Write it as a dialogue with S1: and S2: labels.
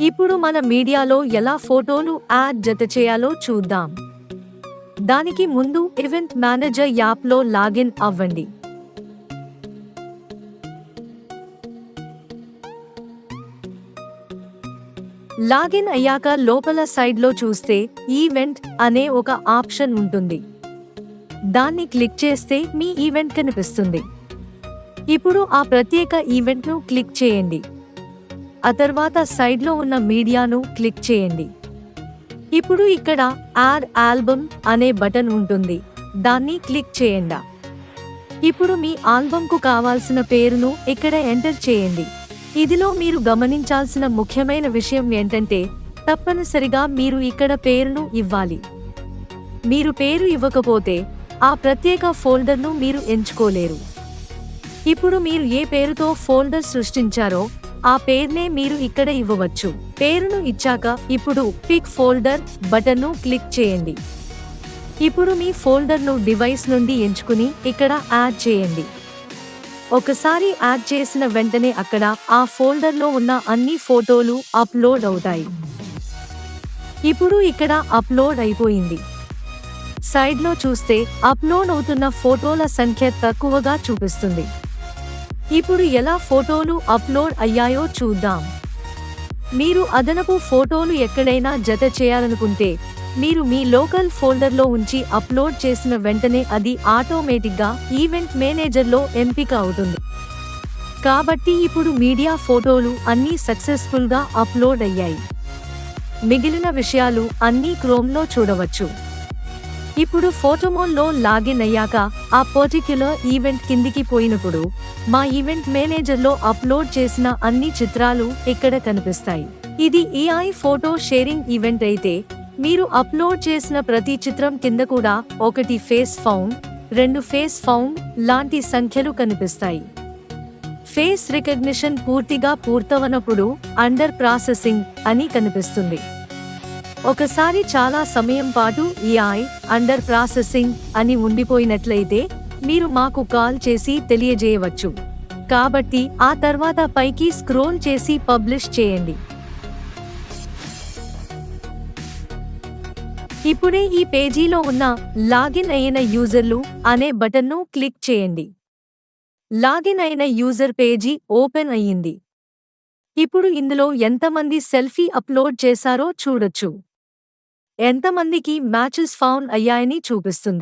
S1: ఇప్పుడు మన మీడియాలో ఎలా ఫోటోలు యాడ్ జత చేయాలో చూద్దాం. దానికి ముందు ఈవెంట్ మేనేజర్ యాప్లో లాగిన్ అవ్వండి. లాగిన్ అయ్యాక లోపల సైడ్లో చూస్తే ఈవెంట్ అనే ఒక ఆప్షన్ ఉంటుంది. దాన్ని క్లిక్ చేస్తే మీ ఈవెంట్ కనిపిస్తుంది. ఇప్పుడు ఆ ప్రత్యేక ఈవెంట్ను క్లిక్ చేయండి. ఆ తర్వాత సైడ్లో ఉన్న మీడియాను క్లిక్ చేయండి. ఇప్పుడు ఇక్కడ యాడ్ ఆల్బమ్ అనే బటన్ ఉంటుంది. దాన్ని క్లిక్ చేయండి. ఇప్పుడు మీ ఆల్బమ్కు కావాల్సిన పేరును ఇక్కడ ఎంటర్ చేయండి. ఇదిలో మీరు గమనించాల్సిన ముఖ్యమైన విషయం ఏంటంటే తప్పనిసరిగా మీరు ఇక్కడ పేరును ఇవ్వాలి. మీరు పేరు ఇవ్వకపోతే ఆ ప్రత్యేక ఫోల్డర్ను మీరు ఎంచుకోలేరు. ఇప్పుడు మీరు ఏ పేరుతో ఫోల్డర్ సృష్టించారో ఆ పేరునే మీరు ఇక్కడ ఇవ్వవచ్చు. పేరును ఇచ్చాక ఇప్పుడు పిక్ ఫోల్డర్ బటన్ను క్లిక్ చేయండి. ఇప్పుడు మీ ఫోల్డర్ను డివైస్ నుండి ఎంచుకుని ఇక్కడ యాడ్ చేయండి. ఒకసారి యాడ్ చేసిన వెంటనే అక్కడ ఆ ఫోల్డర్లో ఉన్న అన్ని ఫోటోలు అప్లోడ్ అవుతాయి. ఇప్పుడు ఇక్కడ అప్లోడ్ అయిపోయింది. సైడ్లో చూస్తే అప్లోడ్ అవుతున్న ఫోటోల సంఖ్య తక్కువగా చూపిస్తుంది. ఇప్పుడు ఎలా ఫోటోలు అప్లోడ్ అయ్యాయో చూద్దాం. మీరు అదనపు ఫోటోలు ఎక్కడైనా జత చేయాలనుకుంటే మీరు మీ లోకల్ ఫోల్డర్లో ఉంచి అప్లోడ్ చేసిన వెంటనే అది ఆటోమేటిక్గా ఈవెంట్ మేనేజర్లో ఎంపిక అవుతుంది. కాబట్టి ఇప్పుడు మీడియా ఫోటోలు అన్నీ సక్సెస్ఫుల్గా అప్లోడ్ అయ్యాయి. మిగిలిన విషయాలు అన్నీ క్రోమ్లో చూడవచ్చు. ఇప్పుడు ఫోటోమోన్లో లాగిన్ అయ్యాక ఆ పర్టిక్యులర్ ఈవెంట్ కిందికి పోయినప్పుడు మా ఈవెంట్ మేనేజర్లో అప్లోడ్ చేసిన అన్ని చిత్రాలు ఇక్కడ కనిపిస్తాయి? ఇది ఏఐ ఫోటో షేరింగ్ ఈవెంట్ అయితే మీరు అప్లోడ్ చేసిన ప్రతి చిత్రం కింద కూడా ఒకటి ఫేస్ ఫౌండ్ రెండు ఫేస్ ఫౌండ్ లాంటి సంఖ్యలు కనిపిస్తాయి. ఫేస్ రికగ్నిషన్ పూర్తిగా పూర్తవనప్పుడు అండర్ ప్రాసెసింగ్ అని కనిపిస్తుంది. ఒకసారి చాలా సమయం పాటు ఏఐ అండర్ ప్రాసెసింగ్ అని ఉండిపోయినట్లయితే మీరు మాకు కాల్ చేసి తెలియజేయవచ్చు. కాబట్టి ఆ తర్వాత పైకి స్క్రోల్ చేసి పబ్లిష్ చేయండి. ఇప్పుడే ఈ పేజీలో ఉన్న లాగిన్ అయిన యూజర్లు అనే బటన్ను క్లిక్ చేయండి. లాగిన్ అయిన యూజర్ పేజీ ఓపెన్ అయ్యింది. ఇప్పుడు ఇందులో ఎంతమంది సెల్ఫీ అప్లోడ్ చేశారో చూడొచ్చు. ఎంతమందికి మ్యాచెస్ ఫౌన్ అయ్యాయని చూపిస్తుంది.